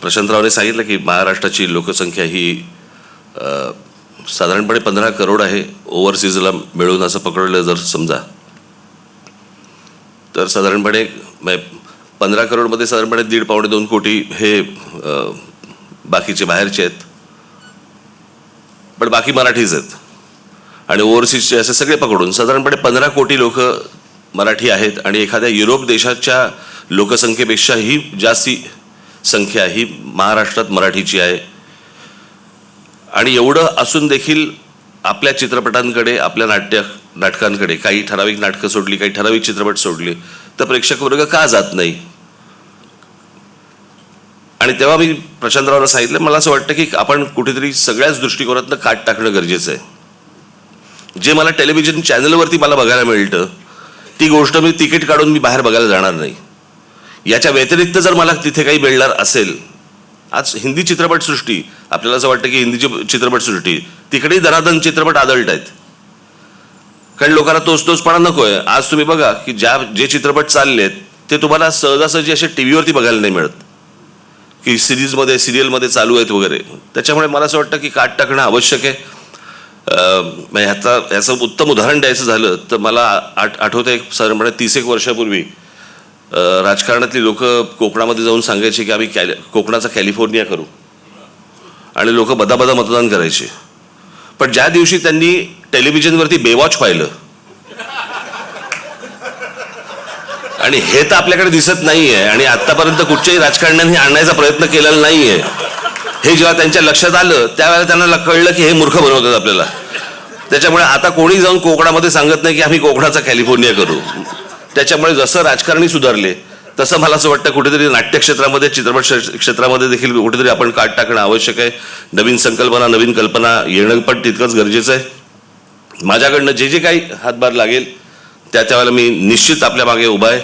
प्रशांतरावने सांगितलं की महाराष्ट्राची लोकसंख्या ही साधारणपणे पंधरा करोड आहे ओव्हरसीजला मिळून असं पकडलं जर समजा. तर साधारणपणे पंधरा करोडमध्ये साधारणपणे दीड पावणे दोन कोटी हे बाकीचे बाहेरचे आहेत. पण बाकी मराठीच आहेत. आणि ओव्हरसीजचे असे सगळे पकडून साधारणपणे पंधरा कोटी लोक मराठी आहेत आणि एखाद्या युरोप देशाच्या लोकसंख्येपेक्षाही जास्ती संख्या ही महाराष्ट्रात मराठीची आहे. आणि एवढं असून देखील आपल्या चित्रपटांकडे आपल्या नाट्य नाटकांकडे काही ठराविक नाटकं सोडली काही ठराविक चित्रपट सोडले तर प्रेक्षक वर्ग का जात नाही? आणि तेव्हा मी प्रशांतरावला सांगितलं मला असं वाटतं की आपण कुठेतरी सगळ्याच दृष्टिकोनातनं काट टाकणं गरजेचं आहे. जे मला टेलिव्हिजन चॅनलवरती मला बघायला मिळतं ती गोष्ट मी तिकीट काढून मी बाहेर बघायला जाणार नाही. याच्या व्यतिरिक्त जर मला तिथे काही मिळणार असेल आज हिंदी चित्रपटसृष्टी आपल्याला असं वाटतं की हिंदीची चित्रपटसृष्टी तिकडेही दरादन चित्रपट आदळत आहेत. कारण लोकांना तोच तोचपणा नको आहे आज तुम्ही बघा की ज्या जे चित्रपट चालले आहेत ते तुम्हाला सहजासहजी असे टी व्हीवरती बघायला नाही मिळत. की सिरीजमध्ये सिरियलमध्ये चालू आहेत वगैरे. त्याच्यामुळे मला असं वाटतं की काट टाकणं आवश्यक आहे. म्हणजे ह्याचा याचं उत्तम उदाहरण द्यायचं झालं तर मला आठ आठवतं एक साधारणपणे तीस एक वर्षापूर्वी राजकारणातली लोक कोकणामध्ये जाऊन सांगायचे की आम्ही कॅलि कोकणाचा कॅलिफोर्निया करू. आणि लोक बदाबदा मतदान करायचे. पण ज्या दिवशी त्यांनी टेलिव्हिजनवरती बेवॉच पाहिलं आणि हे तर आपल्याकडे दिसत नाही आहे आणि आतापर्यंत कुठच्याही राजकारण्यांनी आणण्याचा प्रयत्न केलेला नाही आहे हे जेव्हा त्यांच्या लक्षात आलं त्यावेळेला त्यांना कळलं की हे मूर्ख बनवतात आपल्याला. त्याच्यामुळे आता कोणी जाऊन कोकणामध्ये सांगत नाही की आम्ही कोकणाचा कॅलिफोर्निया करू. त्याच्यामुळे जसं राजकारणी सुधारले तसं मला असं वाटतं कुठेतरी नाट्यक्षेत्रामध्ये चित्रपट क्षेत्रामध्ये देखील कुठेतरी आपण काट टाकणं आवश्यक आहे. नवीन संकल्पना नवीन कल्पना येणं पण तितकंच गरजेचं आहे. माझ्याकडनं जे जे काही हातभार लागेल त्या त्यावेळेला मी निश्चित आपल्या मागे उभा आहे.